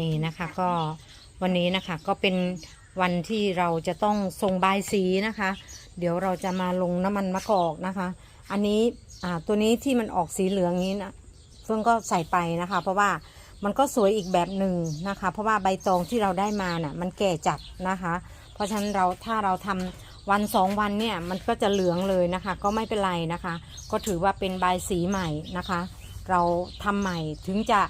นี่นะคะก็วันนี้นะคะก็เป็นวันที่เราจะต้องส่งบายสีนะคะ เดี๋ยวเราจะมาลงน้ำมันมะกอกนะคะ อันนี้อ่าตัวนี้ที่มันออกสีเหลืองนี้นะเฟื่องก็ใส่ไปนะคะ เพราะว่ามันก็สวยอีกแบบหนึ่งนะคะ เพราะว่าใบตองที่เราได้มาน่ะมันแก่จัดนะคะ เพราะฉะนั้นเราถ้าเราทำวันสองวันเนี่ยมันก็จะเหลืองเลยนะคะ ก็ไม่เป็นไรนะคะ ก็ถือว่าเป็นใบสีใหม่นะคะ เราทำใหม่ถึงจะ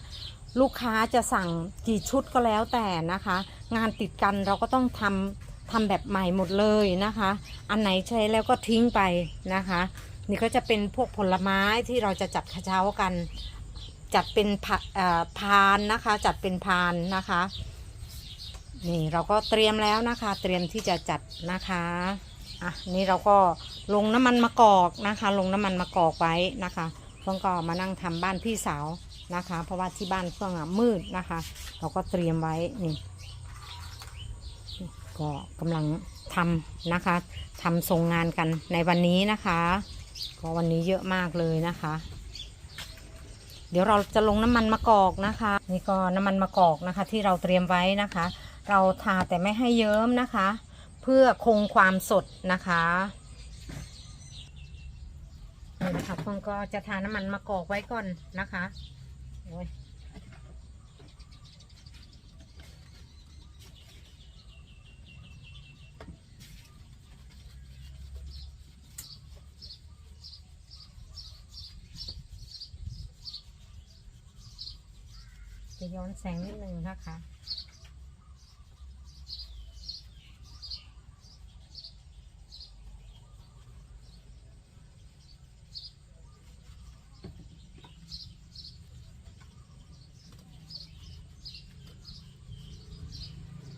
ลูกค้าจะสั่งกี่ชุดก็แล้วแต่นะคะ งานติดกันเราก็ต้องทำทำแบบใหม่หมดเลยนะคะ อันไหนใช้แล้วก็ทิ้งไปนะคะ นี่ก็จะเป็นพวกผลไม้ที่เราจะจัดกระเช้ากัน จัดเป็นผะเอ่อพานนะคะ จัดเป็นพานนะคะนี่เราก็เตรียมแล้วนะคะ เตรียมที่จะจัดนะคะอะนี่เราก็ลงน้ำมันมะกอกนะคะ ลงน้ำมันมะกอกไว้นะคะเพื่อนก็มานั่งทำบ้านพี่สาว นะคะ เพราะว่าที่บ้านเพื่อนอะมืดนะคะ เราก็เตรียมไว้นี่ก็กำลังทำนะคะทำส่งงานกันในวันนี้นะคะ ก็วันนี้เยอะมากเลยนะคะ เดี๋ยวเราจะลงน้ำมันมะกอกนะคะ นี่ก็น้ำมันมะกอกนะคะ ที่เราเตรียมไว้นะคะ เราทาแต่ไม่ให้เยิ้มนะคะ เพื่อคงความสดนะคะนี่นะคะเพิ่งก็จะทาน้ำมันมะกอกไว้ก่อนนะคะ โอ้ยจะย้อนแสงนิดนึงนะคะ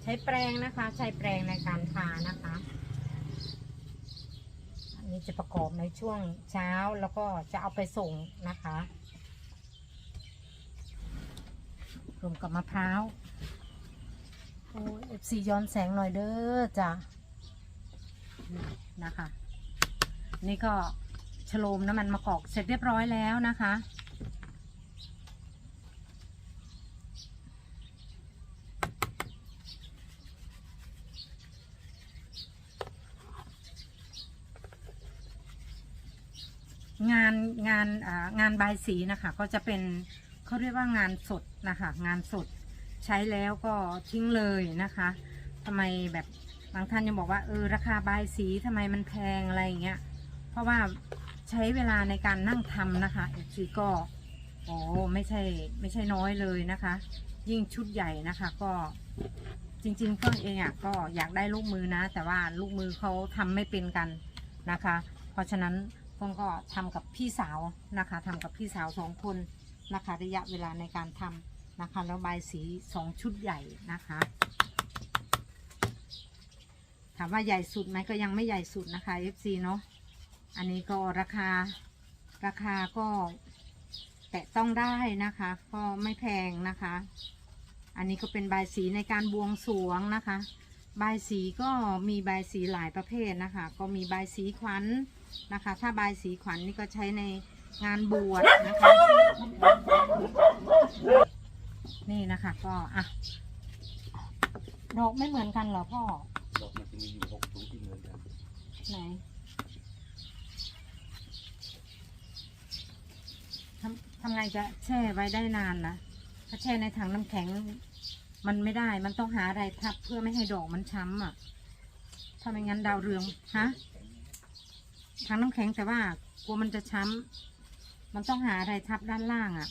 ช้แปรงนะคะ ใช้แปรงในการทานะคะ อันนี้จะประกอบในช่วงเช้าแล้วก็จะเอาไปส่งนะคะรวมกับมะพร้าวโอ้เอฟซีย้อนแสงหน่อยเด้อจ้ะนี่นะคะ นี่ก็ฉโลมน้ำมันมะกอกเสร็จเรียบร้อยแล้วนะคะ งานงานงานบายสีนะคะก็จะเป็นเขาเรียกว่างานสดนะคะงานสดใช้แล้วก็ทิ้งเลยนะคะทำไมแบบบางท่านยังบอกว่าเออราคาบายสีทำไมมันแพงอะไรอย่างเงี้ยเพราะว่าใช้เวลาในการนั่งทำนะคะอีกทีก็โอ้ไม่ใช่ไม่ใช่น้อยเลยนะคะ ยิ่งชุดใหญ่นะคะก็จริงๆเพื่อนเองอะก็อยากได้ลูกมือนะ แต่ว่าลูกมือเขาทำไม่เป็นกันนะคะ เพราะฉะนั้น เพิ่งก็ทำกับพี่สาวนะคะทำกับพี่สาวสองคนนะคะ ระยะเวลาในการทำนะคะแล้วใบสีสองชุดใหญ่นะคะ ถามว่าใหญ่สุดไหมก็ยังไม่ใหญ่สุดนะคะ FC เนาะอันนี้ก็ราคาราคาก็แตะต้องได้นะคะ ก็ไม่แพงนะคะ อันนี้ก็เป็นใบสีในการบวงสรวงนะคะ ใบสีก็มีใบสีหลายประเภทนะคะ ก็มีใบสีขวัญ นะคะ ถ้าใบายสีขวัญนี่ก็ใช้ในงานบวชนะคะ นี่นะคะก็อะดอกไม่เหมือนกันเหรอพ่อ ดอกมันจะมีอยู่หกถุงที่เหมือนกันไหนทำทำไงจะแช่ไว้ได้นานนะถ้าแช่ในถังน้ำแข็ง มันไม่ได้ มันต้องหาอะไรทับเพื่อไม่ให้ดอกมันช้ำอะถ้าไม่งั้นดาวเรือง ฮะ ถังน้ำแข็งแต่ว่ากลัวมันจะช้ำมันต้องหาอะไรทับด้านล่างอะ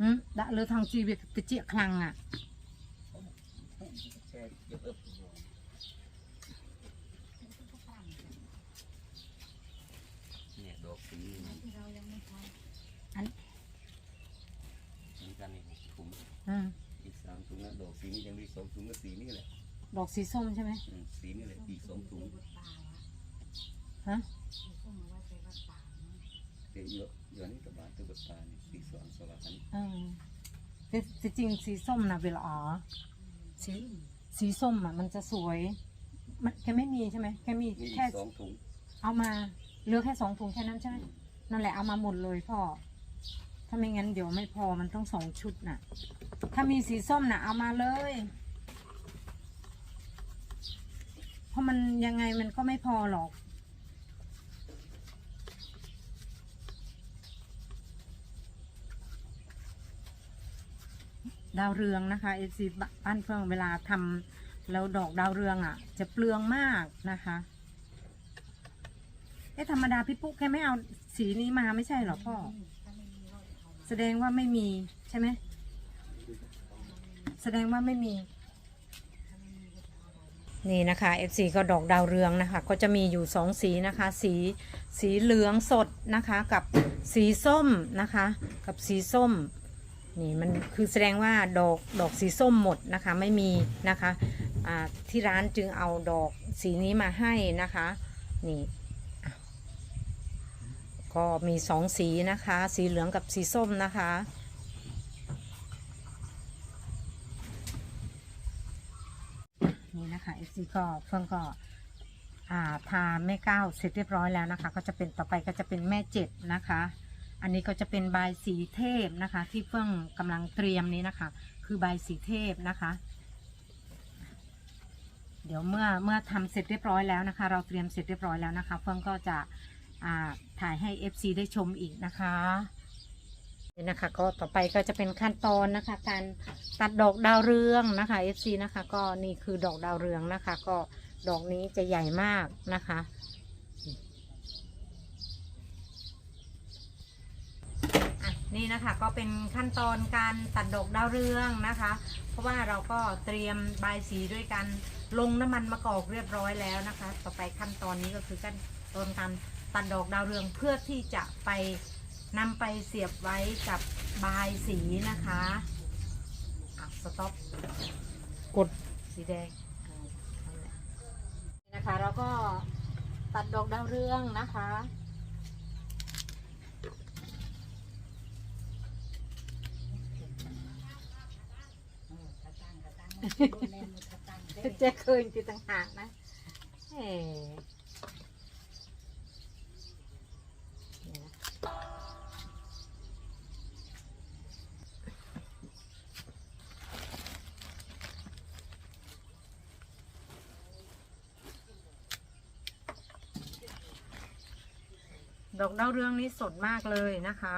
หืมดะเลยทางชีวิตไปเจียคลังอะ แช่เยอะเอิบเนี่ยดอกสีนี่ อัน มีกันอีกหกถุง อืมอีกสามถุงนะดอกสีนี้ยังมีสองถุงก็สีนี่แหละดอกสีส้มใช่ไหมอืมสีนี่แหละอีกสองถุงฮะเดี๋ยวเยอะเดี๋ยวนี้กับบาทตัวบัตตานี่สีสองสลับกันเออแต่แต่จริงสีส้มนะเวลาอ๋อสีสีส้มอะมันจะสวยมันแค่ไม่มีใช่ไหมแค่มีมีอีแค่กสองถุงเอามาเหลือแค่สองถุงแค่นั้นใช่ไหมนั่นแหละเอามาหมดเลยพ่อถ้าไม่งั้นเดี๋ยวไม่พอมันต้องสองชุดน่ะ ถ้ามีสีส้มน่ะเอามาเลย เพราะมันยังไงมันก็ไม่พอหรอก ดาวเรืองนะคะเอซีบ้านเฟืองเวลาทำแล้วดอกดาวเรืองอะ จะเปลืองมากนะคะเอ๊ะธรรมดาพี่ปุ๊กแกไม่เอาสีนี้มาไม่ใช่หรอพ่อ แสดงว่าไม่มีใช่ไหมแสดงว่าไม่มี นี่นะคะ FC ก็ดอกดาวเรืองนะคะ ก็จะมีอยู่สองสีนะคะ สีสีเหลืองสดนะคะ กับสีส้มนะคะ กับสีส้มนี่มันคือแสดงว่าดอกดอกสีส้มหมดนะคะไม่มีนะคะอ่าที่ร้านจึงเอาดอกสีนี้มาให้นะคะ นี่ ก็มีสองสีนะคะ สีเหลืองกับสีส้มนะคะ นี่นะคะ FC ก็เฟื่องก็อ่าทาแม่เก้าเสร็จเรียบร้อยแล้วนะคะ ก็จะเป็นต่อไปก็จะเป็นแม่เจ็ดนะคะ อันนี้ก็จะเป็นใบสีเทพนะคะ ที่เฟื่องกำลังเตรียมนี้นะคะ คือใบสีเทพนะคะ เดี๋ยวเมื่อเมื่อทำเสร็จเรียบร้อยแล้วนะคะ เราเตรียมเสร็จเรียบร้อยแล้วนะคะเฟื่องก็จะ ถ่ายให้ FC ได้ชมอีกนะคะนี่นะคะก็ต่อไปก็จะเป็นขั้นตอนนะคะ การตัดดอกดาวเรืองนะคะ FC นะคะ ก็นี่คือดอกดาวเรืองนะคะ ก็ดอกนี้จะใหญ่มากนะคะ นี่นะคะก็เป็นขั้นตอนการตัดดอกดาวเรืองนะคะ เพราะว่าเราก็เตรียมใบายสีด้วยกันลงน้ำมันมะกอกเรียบร้อยแล้วนะคะ ต่อไปขั้นตอนนี้ก็คือขั้นตอนการ ตัดดอกดาวเรืองเพื่อที่จะไปนำไปเสียบไว้กับใบายสีนะคะอะสต็อปกด สีแดงอ่านั่นแหละนี่นะคะเราก็ตัดดอกดาวเรืองนะคะเจ๊เคยติดต่างหากนะเฮ้ ดอกดาวเรืองนี้สดมากเลยนะคะ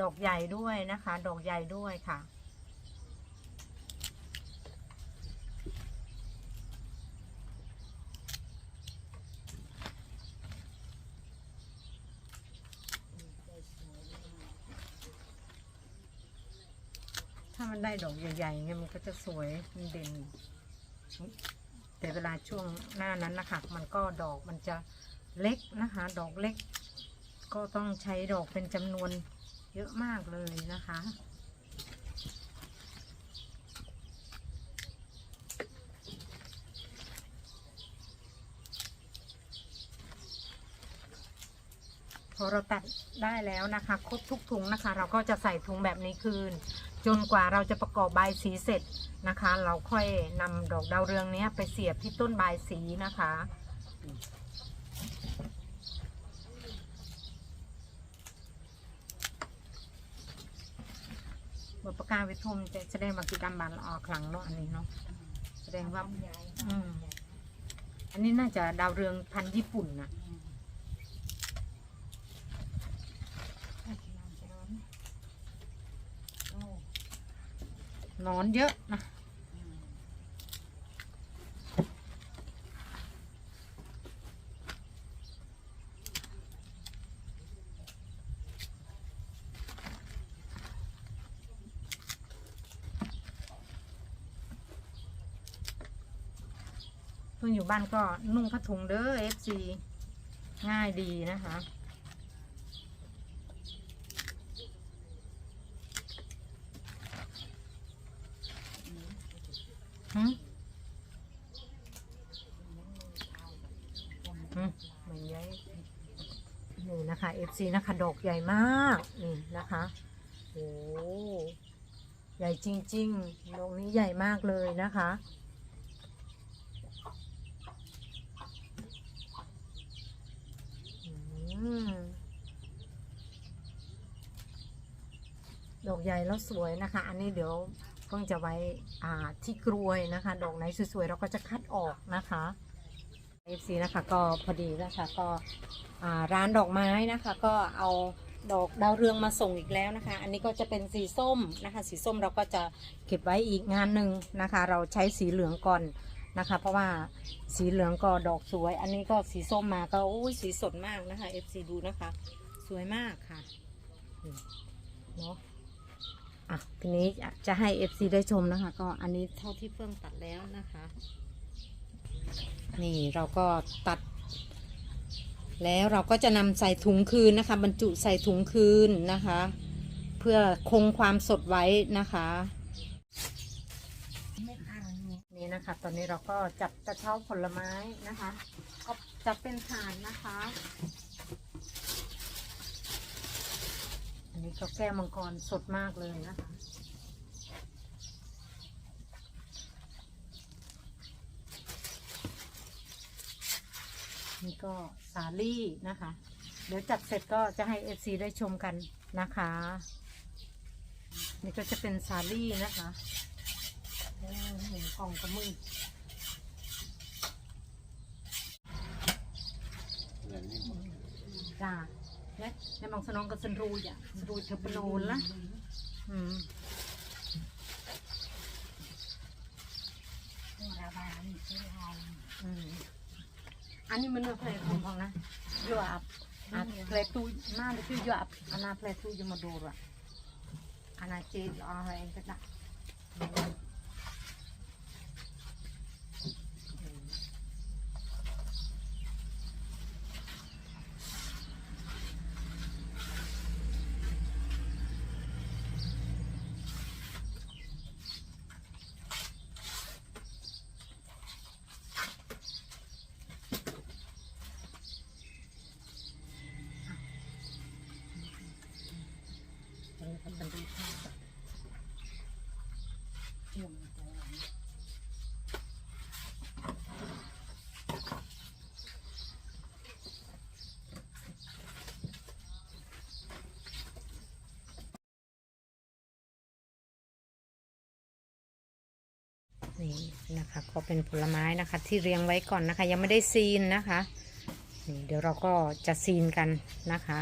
ดอกใหญ่ด้วยนะคะ ดอกใหญ่ด้วยค่ะ ถ้ามันได้ดอกใหญ่ๆเงี้ยมันก็จะสวย มันเด่น แต่เวลาช่วงหน้านั้นนะคะ มันก็ดอกมันจะ เล็กนะคะ ดอกเล็ก ก็ต้องใช้ดอกเป็นจำนวนเยอะมากเลยนะคะพอเราตัดได้แล้วนะคะครบทุกถุงนะคะ เราก็จะใส่ถุงแบบนี้คืน จนกว่าเราจะประกอบใบสีเสร็จนะคะ เราค่อยนำดอกดาวเรืองนี้ไปเสียบที่ต้นใบสีนะคะ บทประกาศ วิทุมจะแสดงว่ากิจกรรมบานละออกคลังเนาะอันนี้เนาะแสดงว่า อืม อันนี้น่าจะดาวเรืองพันธุ์ญี่ปุ่นนะนอนเยอะนะ พิ่งอยู่บ้านก็นุ่งผ้าถุงเด้อ FC ง่ายดีนะคะหืมหืมมันใหญ่นี่นะคะ FC นะคะ ดอกใหญ่มาก นี่นะคะโอ้ใหญ่จริงๆดอกนี้ใหญ่มากเลยนะคะ ดอกใหญ่แล้วสวยนะคะ อันนี้เดี๋ยวเพิ่งจะไว้ที่กรวยนะคะ ดอกไหนสวยๆเราก็จะคัดออกนะคะเอฟซีนะคะก็พอดีนะคะก็ร้านดอกไม้นะคะ ก็เอาดอกดาวเรืองมาส่งอีกแล้วนะคะ อันนี้ก็จะเป็นสีส้มนะคะ สีส้มเราก็จะเก็บไว้อีกงานหนึ่งนะคะ เราใช้สีเหลืองก่อน นะคะ เพราะว่าสีเหลืองก็ดอกสวย อันนี้ก็สีส้มมาก็อุ้ยสีสดมากนะคะ FC ดูนะคะ สวยมากค่ะเนาะอะทีนี้จะให้ FC ได้ชมนะคะ ก็อันนี้เท่าที่เฟื่องตัดแล้วนะคะ นี่เราก็ตัด แล้วเราก็จะนำใส่ถุงคืนนะคะ บรรจุใส่ถุงคืนนะคะ เพื่อคงความสดไว้นะคะ นี่นะคะ ตอนนี้เราก็จับกระเช้าผลไม้นะคะ ก็จับเป็นถาดนะคะ อันนี้ก็แก้วมังกรสดมากเลยนะคะนี่ก็สาลี่นะคะ เดี๋ยวจัดเสร็จก็จะให้ FC ได้ชมกันนะคะ นี่ก็จะเป็นสาลี่นะคะ ห็นกล่องก็มืดเงินนี่หมดจ้าและในบางสนองก็สันรูยอะสันรูเทอร์ปโนนละอืมราบานี่ซื้อืมอันนี้มันเนื้อเพลทของพองนะโยอับอะเพลตูน้าเลยคือโยอับอันนั้นเพลตูจะมาดูอะอันนั้นเจดอะไรก็ได้อันนี้ก็เป็นรูปภาพเชื่อมตัวนี้ นี่นะคะ ก็เป็นผลไม้นะคะ ที่เรียงไว้ก่อนนะคะ ยังไม่ได้ซีนนะคะนี่เดี๋ยวเราก็จะซีนกันนะคะ